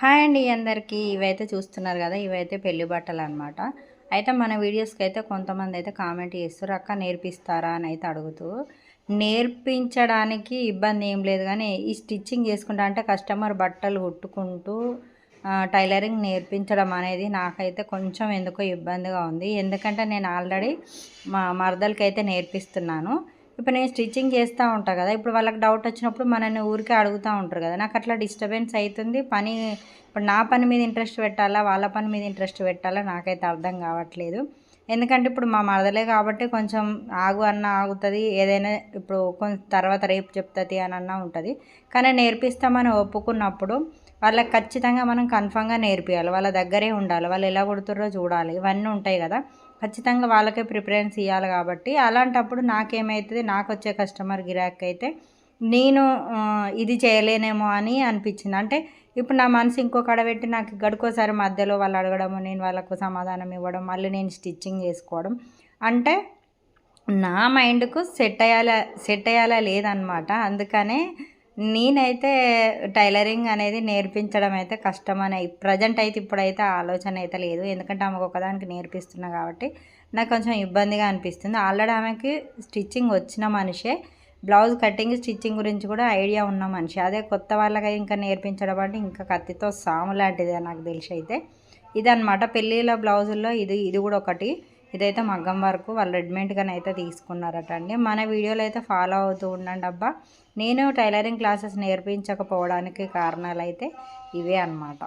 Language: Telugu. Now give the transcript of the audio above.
హాయ్ అండి అందరికీ. ఇవైతే చూస్తున్నారు కదా ఇవైతే పెళ్ళి బట్టలు అనమాట అయితే మన వీడియోస్కి అయితే కొంతమంది అయితే కామెంట్ చేస్తారు అక్క నేర్పిస్తారా? అని అయితే అడుగుతూ. నేర్పించడానికి ఇబ్బంది ఏం లేదు కానీ ఈ స్టిచ్చింగ్ చేసుకుంటా అంటే కస్టమర్ బట్టలు కుట్టుకుంటూ టైలరింగ్ నేర్పించడం అనేది నాకైతే కొంచెం ఎందుకో ఇబ్బందిగా ఉంది. ఎందుకంటే నేను ఆల్రెడీ మా మరదలకైతే నేర్పిస్తున్నాను. ఇప్పుడు నేను స్టిచ్చింగ్ చేస్తూ ఉంటాను కదా ఇప్పుడు వాళ్ళకి డౌట్ వచ్చినప్పుడు మనల్ని ఊరికే అడుగుతూ ఉంటారు కదా నాకు అట్లా డిస్టర్బెన్స్ అవుతుంది పని ఇప్పుడు నా పని మీద ఇంట్రెస్ట్ పెట్టాలా వాళ్ళ పని మీద ఇంట్రెస్ట్ పెట్టాలా నాకైతే అర్థం కావట్లేదు. ఎందుకంటే ఇప్పుడు మా మరదలే కాబట్టి కొంచెం ఆగు అన్న ఆగుతుంది ఏదైనా ఇప్పుడు కొంచెం తర్వాత రేపు చెప్తుంది అని అన్న ఉంటుంది. కానీ నేర్పిస్తామని ఒప్పుకున్నప్పుడు వాళ్ళకి ఖచ్చితంగా మనం కన్ఫామ్గా నేర్పియాలి వాళ్ళ దగ్గరే ఉండాలి వాళ్ళు ఎలా కొడుతుర్రో చూడాలి ఇవన్నీ ఉంటాయి కదా. ఖచ్చితంగా వాళ్ళకే ప్రిఫరెన్స్ ఇవ్వాలి కాబట్టి అలాంటప్పుడు నాకేమవుతుంది నాకు వచ్చే కస్టమర్ గిరాక్ అయితే నేను ఇది చేయలేనేమో అని అనిపించింది. అంటే ఇప్పుడు నా మనసు ఇంకో కడ పెట్టి నాకు గడుకోసారి మధ్యలో వాళ్ళు అడగడము నేను వాళ్ళకు సమాధానం ఇవ్వడం మళ్ళీ నేను స్టిచ్చింగ్ చేసుకోవడం. అంటే నా మైండ్కు సెట్ అయ్యాలా సెట్ అయ్యాలా లేదనమాట. అందుకనే నేనైతే టైలరింగ్ అనేది నేర్పించడం అయితే కష్టమని ప్రజెంట్ అయితే ఇప్పుడైతే ఆలోచన అయితే లేదు. ఎందుకంటే ఆమెకు ఒకదానికి నేర్పిస్తున్నా కాబట్టి నాకు కొంచెం ఇబ్బందిగా అనిపిస్తుంది. ఆల్రెడీ ఆమెకి స్టిచ్చింగ్ వచ్చిన మనిషే బ్లౌజ్ కటింగ్ స్టిచ్చింగ్ గురించి కూడా ఐడియా ఉన్న మనిషి. అదే కొత్త వాళ్ళకి ఇంకా నేర్పించడం అంటే ఇంకా కత్తితో సాము లాంటిదే నాకు తెలిసి అయితే. ఇదనమాట పెళ్ళిళ్ళ బ్లౌజుల్లో ఇది ఇది కూడా ఒకటి. ఇదైతే మగ్గం వరకు వాళ్ళు రెడీమేడ్గానే అయితే తీసుకున్నారట అండి. మన వీడియోలో అయితే ఫాలో అవుతూ ఉండండి అబ్బా. నేను టైలరింగ్ క్లాసెస్ నేర్పించకపోవడానికి కారణాలు అయితే ఇవే అన్నమాట.